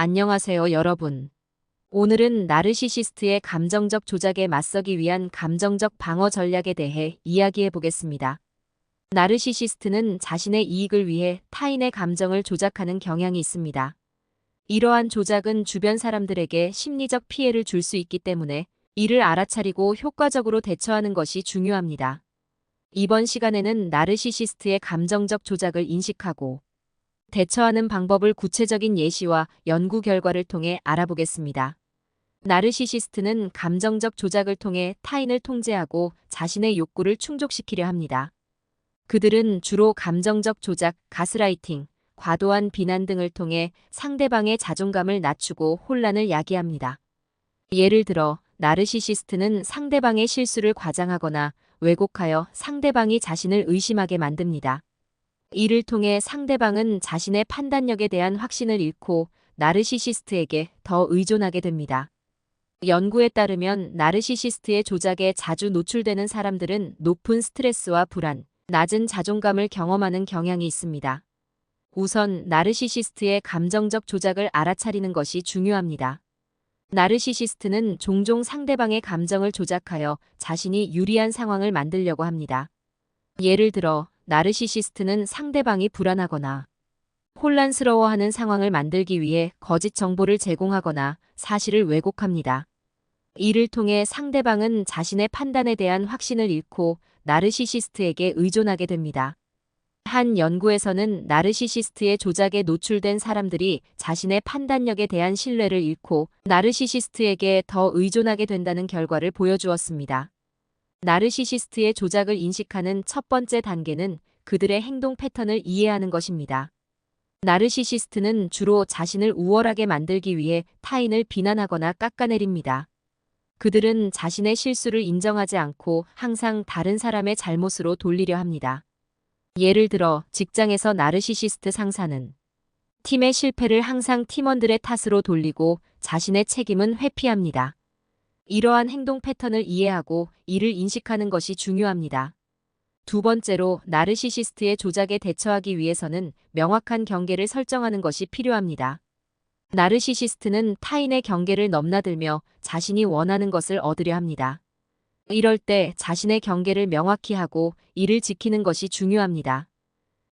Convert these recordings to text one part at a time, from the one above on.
안녕하세요, 여러분. 오늘은 나르시시스트의 감정적 조작에 맞서기 위한 감정적 방어 전략에 대해 이야기해 보겠습니다. 나르시시스트는 자신의 이익을 위해 타인의 감정을 조작하는 경향이 있습니다. 이러한 조작은 주변 사람들에게 심리적 피해를 줄 수 있기 때문에 이를 알아차리고 효과적으로 대처하는 것이 중요합니다. 이번 시간에는 나르시시스트의 감정적 조작을 인식하고 대처하는 방법을 구체적인 예시와 연구 결과를 통해 알아보겠습니다. 나르시시스트는 감정적 조작을 통해 타인을 통제하고 자신의 욕구를 충족시키려 합니다. 그들은 주로 감정적 조작, 가스라이팅, 과도한 비난 등을 통해 상대방의 자존감을 낮추고 혼란을 야기합니다. 예를 들어, 나르시시스트는 상대방의 실수를 과장하거나 왜곡하여 상대방이 자신을 의심하게 만듭니다. 이를 통해 상대방은 자신의 판단력에 대한 확신을 잃고 나르시시스트에게 더 의존하게 됩니다. 연구에 따르면 나르시시스트의 조작에 자주 노출되는 사람들은 높은 스트레스와 불안, 낮은 자존감을 경험하는 경향이 있습니다. 우선 나르시시스트의 감정적 조작을 알아차리는 것이 중요합니다. 나르시시스트는 종종 상대방의 감정을 조작하여 자신이 유리한 상황을 만들려고 합니다. 예를 들어, 나르시시스트는 상대방이 불안하거나 혼란스러워하는 상황을 만들기 위해 거짓 정보를 제공하거나 사실을 왜곡합니다. 이를 통해 상대방은 자신의 판단에 대한 확신을 잃고 나르시시스트에게 의존하게 됩니다. 한 연구에서는 나르시시스트의 조작에 노출된 사람들이 자신의 판단력에 대한 신뢰를 잃고 나르시시스트에게 더 의존하게 된다는 결과를 보여주었습니다. 나르시시스트의 조작을 인식하는 첫 번째 단계는 그들의 행동 패턴을 이해하는 것입니다. 나르시시스트는 주로 자신을 우월하게 만들기 위해 타인을 비난하거나 깎아내립니다. 그들은 자신의 실수를 인정하지 않고 항상 다른 사람의 잘못으로 돌리려 합니다. 예를 들어 직장에서 나르시시스트 상사는 팀의 실패를 항상 팀원들의 탓으로 돌리고 자신의 책임은 회피합니다. 이러한 행동 패턴을 이해하고 이를 인식하는 것이 중요합니다. 두 번째로 나르시시스트의 조작에 대처하기 위해서는 명확한 경계를 설정하는 것이 필요합니다. 나르시시스트는 타인의 경계를 넘나들며 자신이 원하는 것을 얻으려 합니다. 이럴 때 자신의 경계를 명확히 하고 이를 지키는 것이 중요합니다.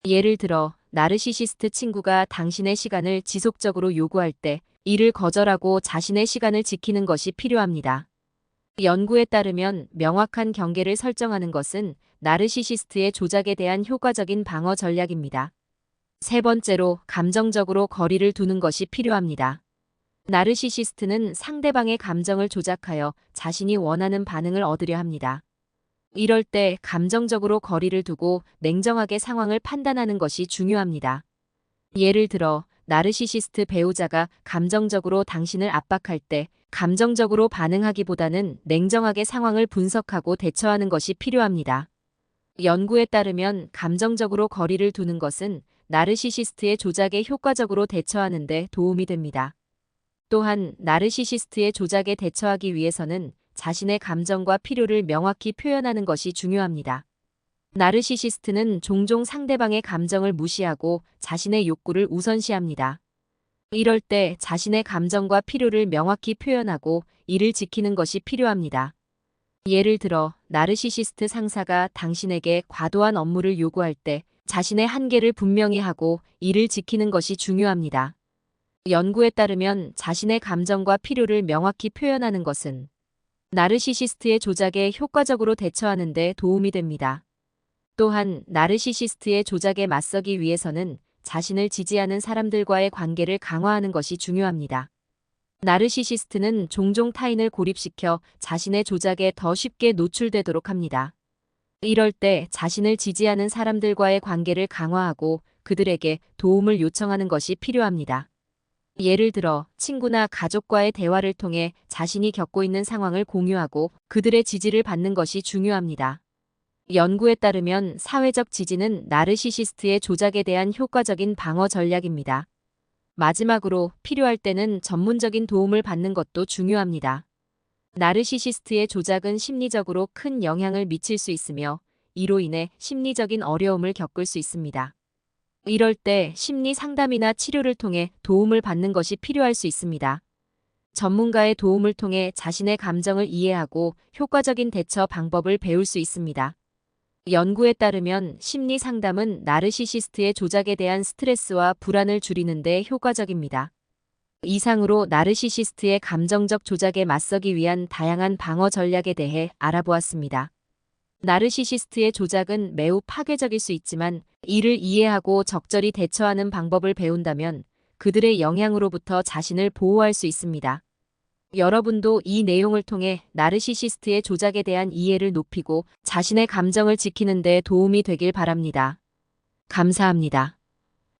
예를 들어, 나르시시스트 친구가 당신의 시간을 지속적으로 요구할 때 이를 거절하고 자신의 시간을 지키는 것이 필요합니다. 연구에 따르면 명확한 경계를 설정하는 것은 나르시시스트의 조작에 대한 효과적인 방어 전략입니다. 세 번째로 감정적으로 거리를 두는 것이 필요합니다. 나르시시스트는 상대방의 감정을 조작하여 자신이 원하는 반응을 얻으려 합니다. 이럴 때 감정적으로 거리를 두고 냉정하게 상황을 판단하는 것이 중요합니다. 예를 들어, 나르시시스트 배우자가 감정적으로 당신을 압박할 때 감정적으로 반응하기보다는 냉정하게 상황을 분석하고 대처하는 것이 필요합니다. 연구에 따르면 감정적으로 거리를 두는 것은 나르시시스트의 조작에 효과적으로 대처하는 데 도움이 됩니다. 또한 나르시시스트의 조작에 대처하기 위해서는 자신의 감정과 필요를 명확히 표현하는 것이 중요합니다. 나르시시스트는 종종 상대방의 감정을 무시하고 자신의 욕구를 우선시합니다. 이럴 때 자신의 감정과 필요를 명확히 표현하고 이를 지키는 것이 필요합니다. 예를 들어 나르시시스트 상사가 당신에게 과도한 업무를 요구할 때 자신의 한계를 분명히 하고 이를 지키는 것이 중요합니다. 연구에 따르면 자신의 감정과 필요를 명확히 표현하는 것은 나르시시스트의 조작에 효과적으로 대처하는 데 도움이 됩니다. 또한 나르시시스트의 조작에 맞서기 위해서는 자신을 지지하는 사람들과의 관계를 강화하는 것이 중요합니다. 나르시시스트는 종종 타인을 고립시켜 자신의 조작에 더 쉽게 노출되도록 합니다. 이럴 때 자신을 지지하는 사람들과의 관계를 강화하고 그들에게 도움을 요청하는 것이 필요합니다. 예를 들어 친구나 가족과의 대화를 통해 자신이 겪고 있는 상황을 공유하고 그들의 지지를 받는 것이 중요합니다. 연구에 따르면 사회적 지지는 나르시시스트의 조작에 대한 효과적인 방어 전략입니다. 마지막으로 필요할 때는 전문적인 도움을 받는 것도 중요합니다. 나르시시스트의 조작은 심리적으로 큰 영향을 미칠 수 있으며 이로 인해 심리적인 어려움을 겪을 수 있습니다. 이럴 때 심리 상담이나 치료를 통해 도움을 받는 것이 필요할 수 있습니다. 전문가의 도움을 통해 자신의 감정을 이해하고 효과적인 대처 방법을 배울 수 있습니다. 연구에 따르면 심리 상담은 나르시시스트의 조작에 대한 스트레스와 불안을 줄이는 데 효과적입니다. 이상으로 나르시시스트의 감정적 조작에 맞서기 위한 다양한 방어 전략에 대해 알아보았습니다. 나르시시스트의 조작은 매우 파괴적일 수 있지만 이를 이해하고 적절히 대처하는 방법을 배운다면 그들의 영향으로부터 자신을 보호할 수 있습니다. 여러분도 이 내용을 통해 나르시시스트의 조작에 대한 이해를 높이고 자신의 감정을 지키는 데 도움이 되길 바랍니다. 감사합니다.